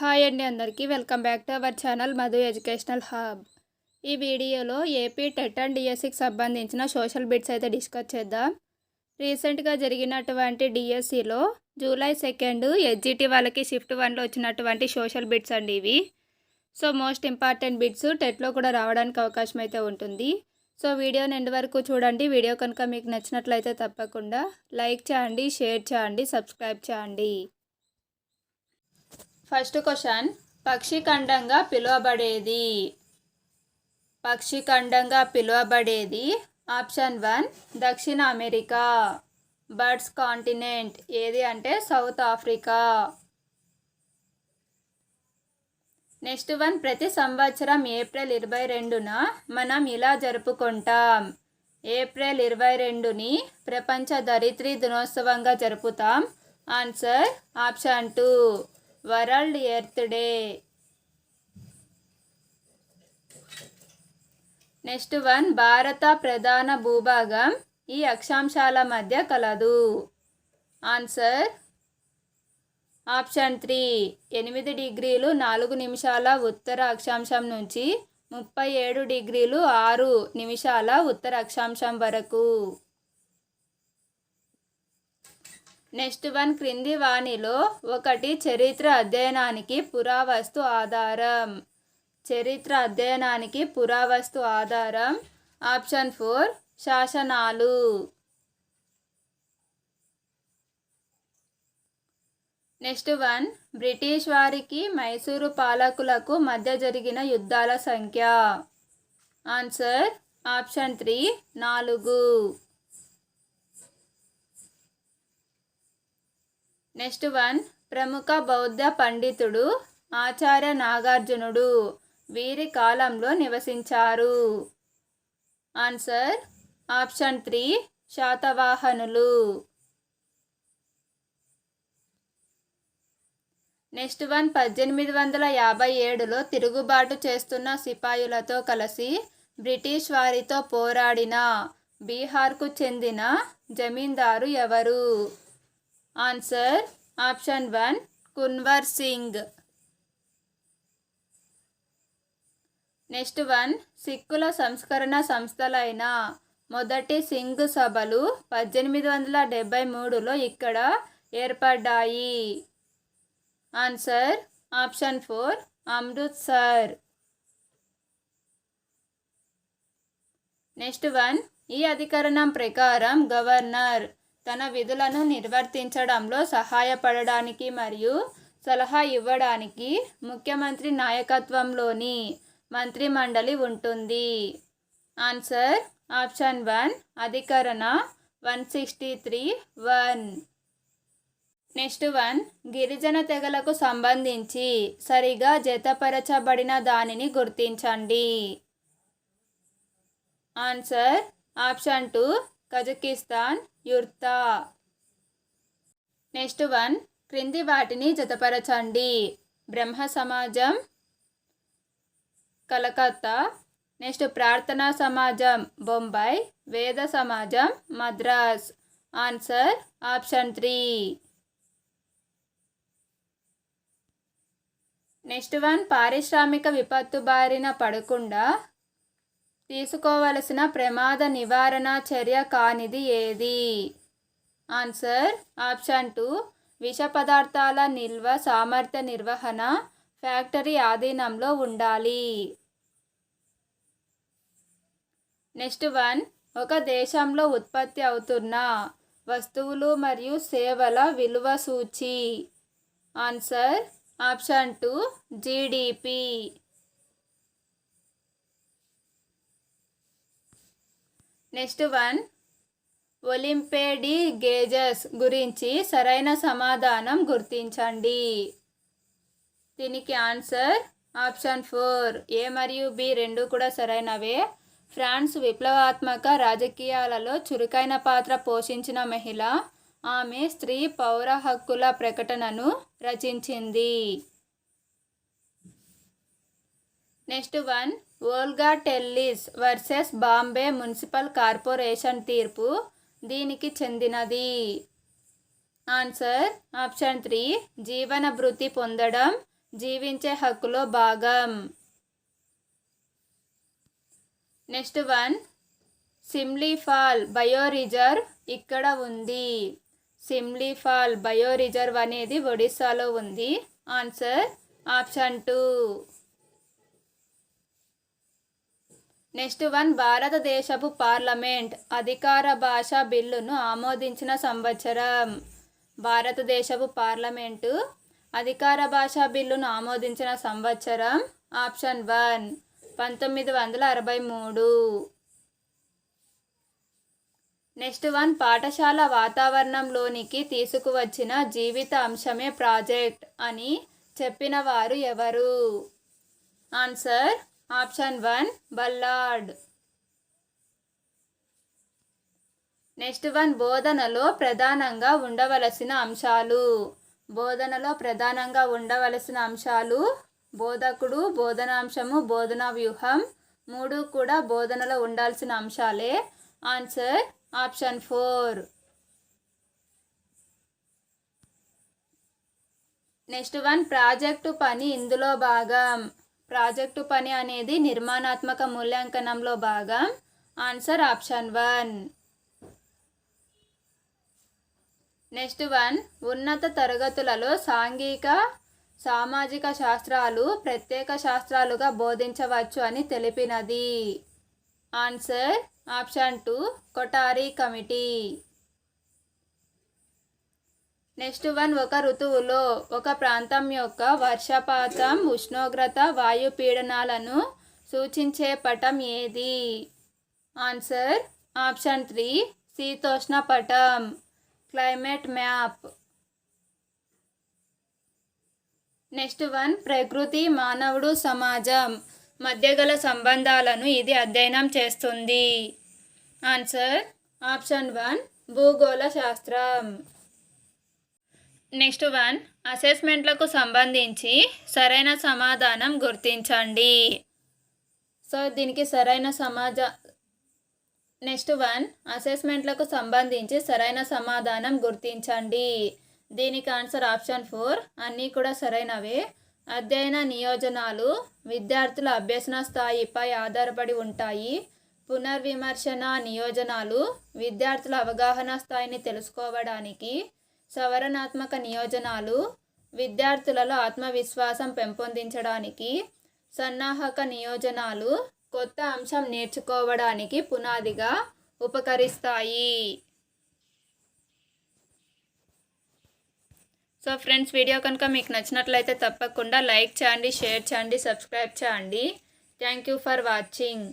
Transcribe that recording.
Hi అండి అందరికీ. Welcome back to our channel Madhu educational hub. ఈ వీడియోలో ఏపీ టెట్ అండ్ డిఎస్సికి సంబంధించిన సోషల్ బిట్స్ అయితే డిస్కస్ చేద్దాం. రీసెంట్గా జరిగినటువంటి డిఎస్సిలో జూలై సెకండ్ ఎస్జిటి వాళ్ళకి షిఫ్ట్ వన్లో వచ్చినటువంటి సోషల్ బిట్స్ అండి ఇవి. సో మోస్ట్ ఇంపార్టెంట్ బిట్స్ టెట్లో కూడా రావడానికి అవకాశం అయితే ఉంటుంది. సో వీడియో ఎండ్ వరకు చూడండి. వీడియో కనుక మీకు నచ్చినట్లయితే తప్పకుండా లైక్ చేయండి షేర్ చేయండి సబ్స్క్రైబ్ చేయండి. ఫస్ట్ క్వశ్చన్ పక్షి ఖండంగా పిలువబడేది. పక్షి ఖండంగా పిలువబడేది ఆప్షన్ వన్ దక్షిణ అమెరికా. బర్డ్స్ కాంటినెంట్ ఏది అంటే సౌత్ ఆఫ్రికా. నెక్స్ట్ వన్ ప్రతి సంవత్సరం ఏప్రిల్ ఇరవై రెండున మనం ఇలా జరుపుకుంటాం. ఏప్రిల్ ఇరవై రెండుని ప్రపంచ ధరిత్రి దినోత్సవంగా జరుపుతాం. Answer option two. World earth day. Next one భారత ప్రధాన భూభాగం ఈ అక్షాంశాల మధ్య కలదు. ఆన్సర్ ఆప్షన్ త్రీ ఎనిమిది డిగ్రీలు నాలుగు నిమిషాల ఉత్తర అక్షాంశం నుంచి ముప్పై ఏడు డిగ్రీలు ఆరు నిమిషాల ఉత్తర అక్షాంశం వరకు. నెక్స్ట్ వన్ క్రింది వాణిలో ఒకటి చరిత్ర అధ్యయనానికి పురావస్తు ఆధారం. చరిత్ర అధ్యయనానికి పురావస్తు ఆధారం. ఆప్షన్ ఫోర్ శాసనాలు. నెక్స్ట్ వన్ బ్రిటిష్ వారికి మైసూరు పాలకులకు మధ్య జరిగిన యుద్ధాల సంఖ్య. ఆన్సర్ ఆప్షన్ త్రీ నాలుగు. నెక్స్ట్ వన్ ప్రముఖ బౌద్ధ పండితుడు ఆచార్య నాగార్జునుడు. వీరి కాలంలో నివసించారు. ఆన్సర్ ఆప్షన్ త్రీ శాతవాహనులు. నెక్స్ట్ వన్ పద్దెనిమిది వందల యాభై ఏడులో తిరుగుబాటు చేస్తున్న సిపాయిలతో కలిసి బ్రిటిష్ వారితో పోరాడిన బీహార్కు చెందిన జమీందారు ఎవరు? Answer option one Kunwar Singh next one సిక్కుల సంస్కరణ సంస్థలైన మొదటి సింగ్ సభలు పద్దెనిమిది వందల డెబ్బై మూడులో ఇక్కడ ఏర్పడ్డాయి. Answer option four Amritsar next one ఈ అధికరణం ప్రకారం గవర్నర్. తన విధులను నిర్వర్తించడంలో సహాయపడడానికి మరియు సలహా ఇవ్వడానికి ముఖ్యమంత్రి నాయకత్వంలోని మంత్రిమండలి ఉంటుంది. ఆన్సర్ ఆప్షన్ వన్ అధికరణ one sixty three one. Next one గిరిజన తెగలకు సంబంధించి సరిగా జతపరచబడిన దానిని గుర్తించండి. ఆన్సర్ ఆప్షన్ టూ కజకిస్తాన్ యుర్తా. నెక్స్ట్ వన్ క్రింది వాటిని జతపరచండి. బ్రహ్మ సమాజం కలకత్తా. నెక్స్ట్ ప్రార్థనా సమాజం బొంబాయి. వేద సమాజం Madras. Answer option three. Next one పారిశ్రామిక విపత్తు బారిన పడకుండా తీసుకోవలసిన ప్రమాద నివారణ చర్య కానిది ఏది? ఆన్సర్ ఆప్షన్ టూ విష పదార్థాల నిల్వ సామర్థ్య నిర్వహణ ఫ్యాక్టరీ ఆధీనంలో ఉండాలి. నెక్స్ట్ వన్ ఒక దేశంలో ఉత్పత్తి అవుతున్న వస్తువులు మరియు సేవల విలువ సూచి. Answer option two GDP. Next one. ఒలింపేడి గేజెస్ గురించి సరైన సమాధానం గుర్తించండి. దీనికి ఆన్సర్ ఆప్షన్ ఫోర్. ఏ మరియు బి రెండు కూడా సరైనవే. ఫ్రాన్స్ విప్లవాత్మక రాజకీయాలలో చురుకైన పాత్ర పోషించిన మహిళ. ఆమె స్త్రీ పౌర హక్కుల ప్రకటనను రచించింది. Next one Olga Tellis versus Bombay municipal corporation తీర్పు దీనికి చెందినది. ఆన్సర్ ఆప్షన్ త్రీ జీవన భృతి పొందడం జీవించే హక్కులో భాగం. Next one Similipal bio reserve ఇక్కడ ఉంది. సిమ్లీఫాల్ బయో రిజర్వ్ అనేది ఒడిస్సాలో ఉంది. Answer option two. Next one భారతదేశపు పార్లమెంట్ అధికార భాష బిల్లును ఆమోదించిన సంవత్సరం. భారతదేశపు పార్లమెంటు అధికార భాషా బిల్లును ఆమోదించిన సంవత్సరం. ఆప్షన్ వన్ పంతొమ్మిది వందల అరవై మూడు. నెక్స్ట్ వన్ పాఠశాల వాతావరణంలోనికి తీసుకువచ్చిన జీవిత అంశమే ప్రాజెక్ట్ అని చెప్పిన వారు ఎవరు? Answer option one ballad. Next one బోధనలో ప్రధానంగా ఉండవలసిన అంశాలు. బోధనలో ప్రధానంగా ఉండవలసిన అంశాలు బోధకుడు బోధనాంశము బోధనా వ్యూహం మూడు కూడా బోధనలో ఉండాల్సిన అంశాలే. Answer option four. Next one project పని ఇందులో భాగం. ప్రాజెక్టు పని అనేది నిర్మాణాత్మక మూల్యాంకనంలో భాగం. Answer option one. Next one. ఉన్నత తరగతులలో సాంఘిక సామాజిక శాస్త్రాలు ప్రత్యేక శాస్త్రాలుగా బోధించవచ్చు అని తెలిపినది. Answer option two. Kothari committee. Next one ఒక ఋతువులో ఒక ప్రాంతం యొక్క వర్షపాతం ఉష్ణోగ్రత వాయు పీడనాలను సూచించే పటం ఏది? ఆన్సర్ ఆప్షన్ త్రీ శీతోష్ణ పటం క్లైమేట్ మ్యాప్. నెక్స్ట్ వన్ ప్రకృతి మానవుడు సమాజం మధ్య గల సంబంధాలను ఇది అధ్యయనం చేస్తుంది. ఆన్సర్ ఆప్షన్ వన్ భూగోళ శాస్త్రం. నెక్స్ట్ వన్ అసెస్మెంట్లకు సంబంధించి సరైన సమాధానం గుర్తించండి. సో దీనికి సరైన సమాజ నెక్స్ట్ వన్ అసెస్మెంట్లకు సంబంధించి సరైన సమాధానం గుర్తించండి. దీనికి ఆన్సర్ ఆప్షన్ ఫోర్ అన్నీ కూడా సరైనవే. అధ్యయన నియోజనాలు విద్యార్థుల అభ్యసన స్థాయిపై ఆధారపడి ఉంటాయి. పునర్విమర్శన నియోజనాలు విద్యార్థుల అవగాహన స్థాయిని తెలుసుకోవడానికి సవరణాత్మక నియోజనాలు విద్యార్థులలో ఆత్మవిశ్వాసం పెంపొందించడానికి సన్నాహక నియోజనాలు కొత్త అంశం నేర్చుకోవడానికి పునాదిగా ఉపకరిస్తాయి. సో ఫ్రెండ్స్ వీడియో కనుక మీకు నచ్చినట్లయితే తప్పకుండా లైక్ చేయండి షేర్ చేయండి సబ్స్క్రైబ్ చేయండి. Thank you for watching.